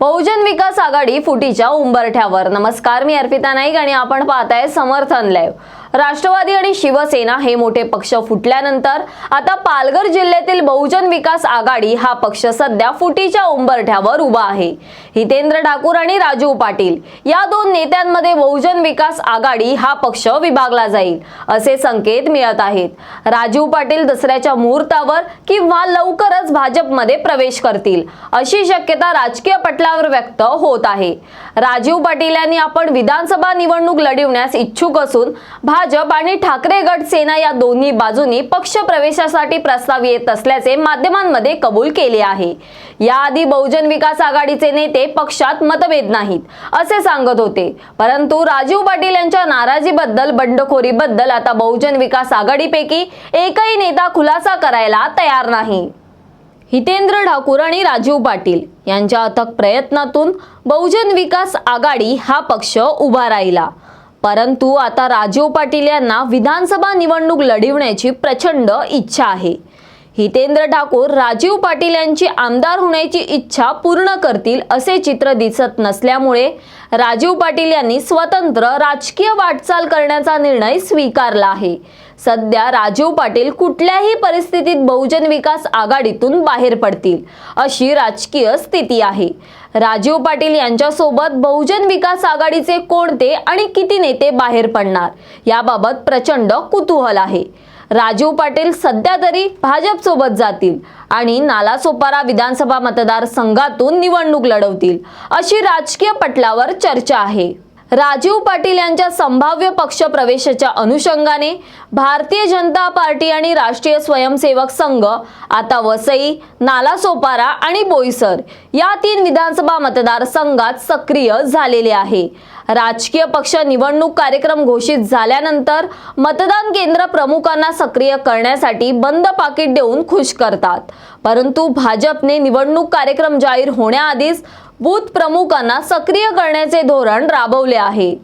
बहुजन विकास आघाडी फुटीच्या उंबरठ्यावर. नमस्कार मी अर्पिता नाईक आणि आपण पाहताय समर्थन लाईव्ह राष्ट्रवादी आणि शिवसेना हे मोठे पक्ष फुटल्यानंतर आता पालघर जिल्ह्यातील बहुजन विकास आघाडी हा पक्ष सध्या फुटीच्या उंबरठ्यावर उभा आहे. हितेंद्र ठाकूर आणि राजीव पाटील या दोन नेत्यांमध्ये बहुजन विकास आघाडी हा पक्ष विभागला जाईल असे संकेत मिळत आहेत. राजीव पाटील दसऱ्याच्या मुहूर्तावर किंवा लवकरच भाजपमध्ये प्रवेश करतील अशी शक्यता राजकीय पटलावर व्यक्त होत आहे. राजीव पाटील यांनी आपण विधानसभा निवडणूक लढविण्यास इच्छुक असून भाजप आणि ठाकरे गट सेना या दोन्ही बाजूनी पक्ष प्रवेशासाठी प्रस्ताव येत असल्याचे माध्यमांमध्ये कबूल केले आहे. याआधी बहुजन विकास आघाडीचे नेते पक्षात मतभेद नाहीत असे सांगत होते. परंतु राजीव पाटील यांच्या नाराजीबद्दल बंडखोरीबद्दल आता बहुजन विकास आघाडीपैकी एकही नेता खुलासा करायला तयार नाही. हितेंद्र ठाकूर आणि राजीव पाटील यांच्या अथक प्रयत्नातून बहुजन विकास आघाडी हा पक्ष उभा राहिला. परंतु आता राजीव पाटील यांना विधानसभा निवडणूक लढविण्याची प्रचंड इच्छा आहे. हितेंद्र ठाकूर राजीव पाटील यांची आमदार होण्याची इच्छा पूर्ण करतील असे चित्र दिसत नसल्यामुळे राजीव पाटील यांनी स्वतंत्र राजकीय वाटचाल करण्याचा निर्णय स्वीकारला आहे. सध्या राजीव पाटील कुठल्याही परिस्थितीत बहुजन विकास आघाडीतून बाहेर पडतील अशी राजकीय स्थिती आहे. राजीव पाटील यांच्यासोबत बहुजन विकास आघाडीचे कोणते आणि किती नेते बाहेर पडणार याबाबत प्रचंड कुतूहल आहे. राजीव पाटील सध्या तरी भाजप सोबत जातील आणि नालासोपारा विधानसभा मतदारसंघातून निवडणूक लढवतील अशी राजकीय पटलावर चर्चा आहे. राजीव पाटील यांच्या संभाव्य पक्ष प्रवेशाच्या अनुषंगाने भारतीय जनता पार्टी आणि राष्ट्रीय स्वयंसेवक संघ आता वसई नालासोपारा आणि बोईसर या तीन विधानसभा मतदारसंघात सक्रिय झालेले आहे. राजकीय पक्ष निवडणूक कार्यक्रम घोषित झाल्यानंतर मतदान केंद्र प्रमुखांना सक्रिय करण्यासाठी बंद पाकिट देऊन खुश करतात. परंतु भाजपने निवडणूक कार्यक्रम जाहीर होण्याआधीच बूथ प्रमुखांना सक्रिय करण्याचे धोरण राबवले आहे.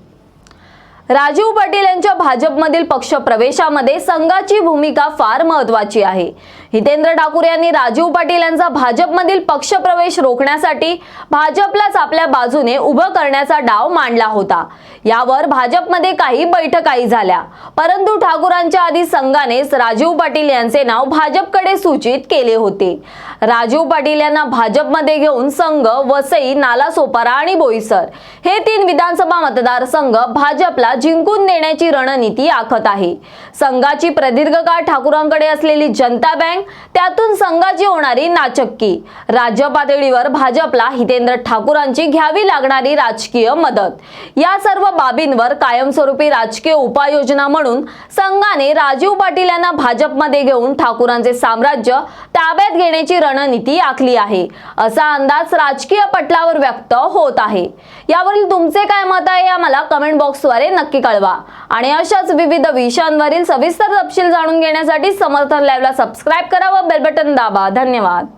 राजीव पाटील यांच्या भाजपमधील पक्ष प्रवेशामध्ये संघाची भूमिका फार महत्वाची आहे. हितेंद्र ठाकूर यांनी राजीव पाटील यांचा भाजपमधील पक्ष प्रवेश रोखण्यासाठी भाजपलाच आपल्या बाजूने उभं करण्याचा डाव मांडला होता. यावर भाजपमध्ये काही बैठकाही झाल्या. परंतु ठाकूरांच्या आधी संघानेच राजीव पाटील यांचे नाव भाजपकडे सूचित केले होते. राजीव पाटील यांना भाजपमध्ये घेऊन संघ वसई नालासोपारा आणि बोईसर हे तीन विधानसभा मतदारसंघ भाजपला जिंकून देण्याची रणनीती आखत आहे. संघाची प्रदीर्घ काळ ठाकूरांकडे असलेली जनता बँक त्यातून संघाची होणारी नाचक्की. राज्य पातळीवर भाजपला हितेंद्र ठाकूरांची घ्यावी लागणारी राजकीय मदत. या सर्व बाबींवर कायमस्वरूपी राजकीय उपाययोजना म्हणून संघाने राजीव पाटील यांना भाजपमध्ये घेऊन ठाकूरांचे साम्राज्य ताब्यात घेण्याची रणनीती आखली आहे. असा अंदाज राजकीय पटलावर व्यक्त होत आहे. यावरील तुमचे काय मत आहे आम्हाला कमेंट बॉक्सद्वारे नक्की नक्की कळवा. आणि अशाच विविध विषयांवरील सविस्तर तपशील जाणून घेण्यासाठी समर्थन लाईव्हला सबस्क्राईब करा व बेल बटन दाबा. धन्यवाद.